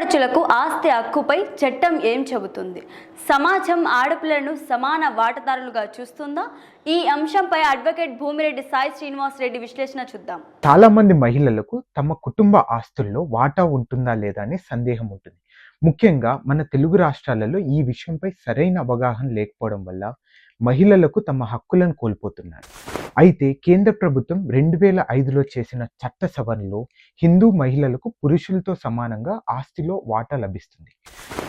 ఆడపడుచులకు ఆస్తి హక్కుపై చట్టం ఏం చెబుతుంది? సమాజం ఆడపిల్లలను సమాన వాటదారులుగా చూస్తుందా? ఈ అంశంపై అడ్వకేట్ భూమిరెడ్డి సాయి శ్రీనివాస్ రెడ్డి విశ్లేషణ చూద్దాం. చాలా మంది మహిళలకు తమ కుటుంబ ఆస్తుల్లో వాటా ఉంటుందా లేదా అనే సందేహం ఉంటుంది. ముఖ్యంగా మన తెలుగు రాష్ట్రాలలో ఈ విషయంపై సరైన అవగాహన లేకపోవడం వల్ల మహిళలకు తమ హక్కులను కోల్పోతున్నారు. అయితే కేంద్ర ప్రభుత్వం రెండు వేల ఐదులో చేసిన చట్ట సవరణలో హిందూ మహిళలకు పురుషులతో సమానంగా ఆస్తిలో వాటా లభిస్తుంది.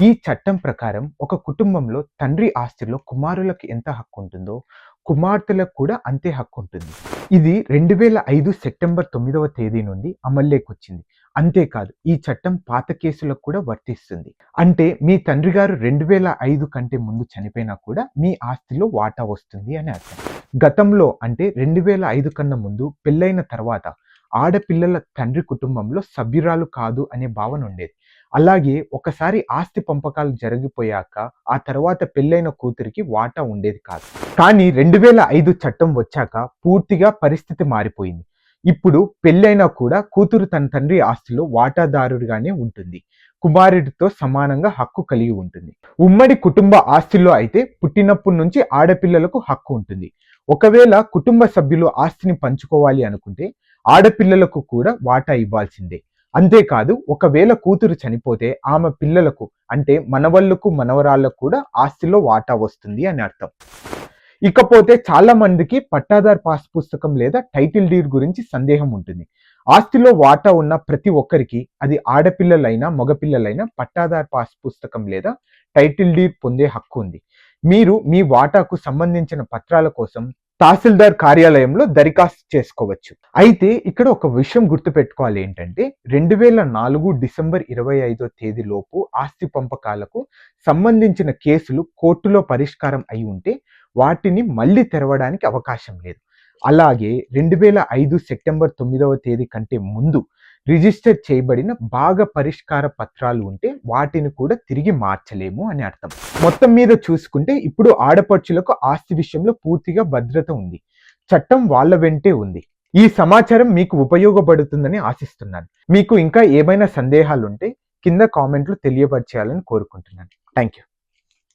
ఈ చట్టం ప్రకారం ఒక కుటుంబంలో తండ్రి ఆస్తిలో కుమారులకు ఎంత హక్కు ఉంటుందో కుమార్తెలకు కూడా అంతే హక్కు ఉంటుంది. ఇది రెండు వేల ఐదు సెప్టెంబర్ తొమ్మిదవ తేదీ నుండి అమల్లోకి వచ్చింది అంతేకాదు ఈ చట్టం పాత కేసులకు కూడా వర్తిస్తుంది. అంటే మీ తండ్రి గారు రెండు వేల ఐదు కంటే ముందు చనిపోయినా కూడా మీ ఆస్తిలో వాటా వస్తుంది అని అర్థం. గతంలో అంటే రెండు వేల ఐదు కన్నా ముందు పెళ్ళైన తర్వాత ఆడపిల్లల తండ్రి కుటుంబంలో సభ్యురాలు కాదు అనే భావన ఉండేది. అలాగే ఒకసారి ఆస్తి పంపకాలు జరిగిపోయాక ఆ తర్వాత పెళ్ళైన కూతురికి వాటా ఉండేది కాదు. కానీ రెండు వేల ఐదు చట్టం వచ్చాక పూర్తిగా పరిస్థితి మారిపోయింది. ఇప్పుడు పెళ్ళైనా కూడా కూతురు తన తండ్రి ఆస్తిలో వాటాదారుడిగానే ఉంటుంది. కుమారుడితో సమానంగా హక్కు కలిగి ఉంటుంది. ఉమ్మడి కుటుంబ ఆస్తిలో అయితే పుట్టినప్పటి నుంచి ఆడపిల్లలకు హక్కు ఉంటుంది. ఒకవేళ కుటుంబ సభ్యులు ఆస్తిని పంచుకోవాలి అనుకుంటే ఆడపిల్లలకు కూడా వాటా ఇవ్వాల్సిందే. అంతేకాదు ఒకవేళ కూతురు చనిపోతే ఆమె పిల్లలకు అంటే మనవళ్ళకు మనవరాళ్ళకు కూడా ఆస్తిలో వాటా వస్తుంది అని అర్థం. ఇకపోతే చాలా మందికి పట్టాదార్ పాస్ పుస్తకం లేదా టైటిల్ డీడ్ గురించి సందేహం ఉంటుంది. ఆస్తిలో వాటా ఉన్న ప్రతి ఒక్కరికి అది ఆడపిల్లలైనా మగపిల్లలైనా పట్టాదార్ పాస్ పుస్తకం లేదా టైటిల్ డీడ్ పొందే హక్కు ఉంది. మీరు మీ వాటాకు సంబంధించిన పత్రాల కోసం తహసీల్దార్ కార్యాలయంలో దరఖాస్తు చేసుకోవచ్చు. అయితే ఇక్కడ ఒక విషయం గుర్తుపెట్టుకోవాలి ఏంటంటే రెండు వేల నాలుగు డిసెంబర్ ఇరవై ఐదో తేదీలోపు ఆస్తి పంపకాలకు సంబంధించిన కేసులు కోర్టులో పరిష్కారం అయి ఉంటే వాటిని మళ్ళీ తెరవడానికి అవకాశం లేదు. అలాగే రెండు వేల ఐదు సెప్టెంబర్ తొమ్మిదవ తేదీ కంటే ముందు రిజిస్టర్ చేయబడిన బాగా పరిష్కార పత్రాలు ఉంటే వాటిని కూడా తిరిగి మార్చలేము అని అర్థం. మొత్తం మీద చూసుకుంటే ఇప్పుడు ఆడపడుచులకు ఆస్తి విషయంలో పూర్తిగా భద్రత ఉంది. చట్టం వాళ్ళ వెంటే ఉంది. ఈ సమాచారం మీకు ఉపయోగపడుతుందని ఆశిస్తున్నాను. మీకు ఇంకా ఏమైనా సందేహాలు ఉంటే కింద కామెంట్లు తెలియపరచేయాలని కోరుకుంటున్నాను. Thank you